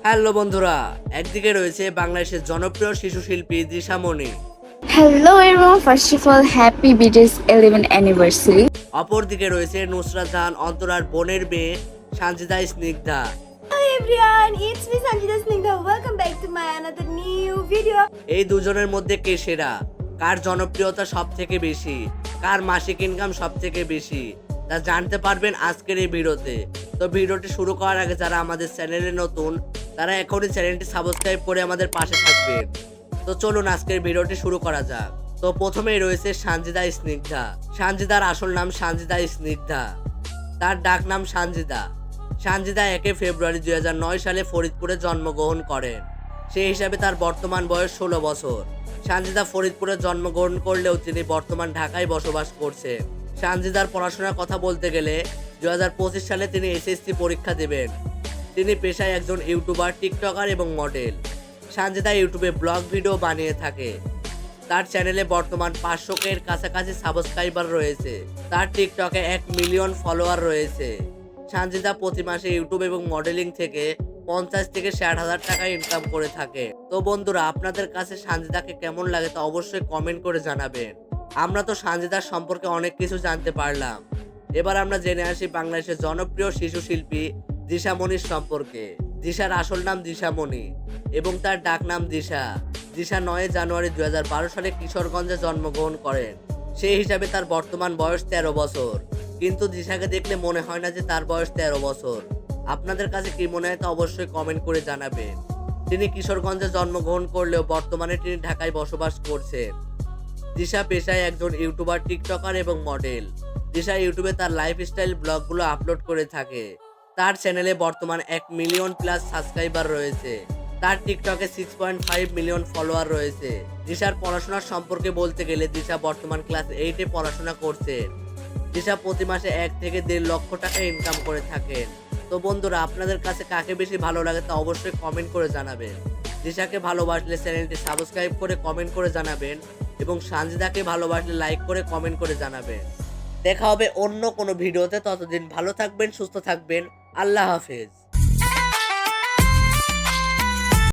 Hello বন্ধুরা একদিকে রয়েছে বাংলাদেশের জনপ্রিয় শিশু শিল্পী Dishamoni Hello everyone, first of all, happy BTS 11th anniversary. অপরদিকে রয়েছে নুসরাত জাহান অন্তরার বোনের মেয়ে Sanjida Snigdha Hi everyone, it's me Sanjita Snigdha. Welcome back to my another new video. এই দুজনের মধ্যে কে সেরা কার জনপ্রিয়তা সব থেকে বেশি কার মাসিক ইনকাম সব থেকে বেশি তা জানতে পারবেন আজকের এই ভিডিওতে তো ভিডিওটি শুরু করার আগে যারা আমাদের চ্যানেলে নতুন তারা এখনই চ্যানেলটি সাবস্ক্রাইব করে আমাদের পাশে থাকবেন তো চলুন আজকের ভিডিওটি শুরু করা যাক। তো প্রথমেই রয়েছে সানজিদা স্নিগ্ধা। সানজিদার আসল নাম সানজিদা স্নিগ্ধা। তার ডাক নাম সানজিদা। সানজিদা একে ফেব্রুয়ারি দু হাজার নয় সালে ফরিদপুরে জন্মগ্রহণ করেন। সেই হিসাবে তার বর্তমান বয়স ষোলো বছর। সানজিদা ফরিদপুরে জন্মগ্রহণ করলেও তিনি বর্তমান ঢাকায় বসবাস করছে সানজিদার পড়াশোনার কথা বলতে গেলে দুই হাজার পঁচিশ সালে তিনি এসএসসি পরীক্ষা দেবেন। তিনি পেশায় একজন ইউটিউবার, টিকটকার এবং মডেল। সানজিদা ইউটিউবে ব্লগ, ভিডিও বানিয়ে থাকে। তার চ্যানেলে বর্তমান পাঁচশো এর কাছাকাছি সাবস্ক্রাইবার রয়েছে। তার টিকটকে এক মিলিয়ন ফলোয়ার রয়েছে। সানজিদা প্রতি মাসে ইউটিউব এবং মডেলিং থেকে পঞ্চাশ থেকে ষাট হাজার টাকা ইনকাম করে থাকে। তো বন্ধুরা, আপনাদের কাছে সানজিদাকে কেমন লাগে তা অবশ্যই কমেন্ট করে জানাবেন। আমরা তো সানজিদার সম্পর্কে অনেক কিছু জানতে পারলাম। এবার আমরা জেনে আসি বাংলাদেশের জনপ্রিয় শিশু শিল্পী দিশামণির সম্পর্কে। দিশার আসল নাম দিশামণি এবং তার ডাক নাম দিশা। দিশা নয় জানুয়ারি দু হাজার বারো সালে কিশোরগঞ্জে জন্মগ্রহণ করেন। সেই হিসাবে তার বর্তমান বয়স তেরো বছর। কিন্তু দিশাকে দেখলে মনে হয় না যে তার বয়স তেরো বছর। আপনাদের কাছে কি মনে হয় তা অবশ্যই কমেন্ট করে জানাবেন। তিনি কিশোরগঞ্জে জন্মগ্রহণ করলেও বর্তমানে তিনি ঢাকায় বসবাস করছেন। দিশা পেশায় একজন ইউটিউবার, টিকটকার এবং মডেল। দিশা ইউটিউবে তার লাইফস্টাইল ব্লগগুলো আপলোড করে থাকে। তার চ্যানেলে বর্তমান এক মিলিয়ন প্লাস সাবস্ক্রাইবার রয়েছে। তার টিকটকে six point five million follower রয়েছে। দিশার পড়াশোনার সম্পর্কে বলতে গেলে দিশা বর্তমান ক্লাস এইটে পড়াশোনা করছে। দিশা প্রতি মাসে এক থেকে দেড় লক্ষ টাকা ইনকাম করে থাকেন। তো বন্ধুরা, আপনাদের কাছে কাকে বেশি ভালো লাগে তা অবশ্যই কমেন্ট করে জানাবেন। দিশাকে ভালোবাসলে চ্যানেলটি সাবস্ক্রাইব করে কমেন্ট করে জানাবেন এবং সানজিদাকে ভালোবাসলে লাইক করে কমেন্ট করে জানাবেন। দেখা হবে অন্য কোনো ভিডিওতে। ততদিন ভালো থাকবেন, সুস্থ থাকবেন। আল্লাহ হাফেজ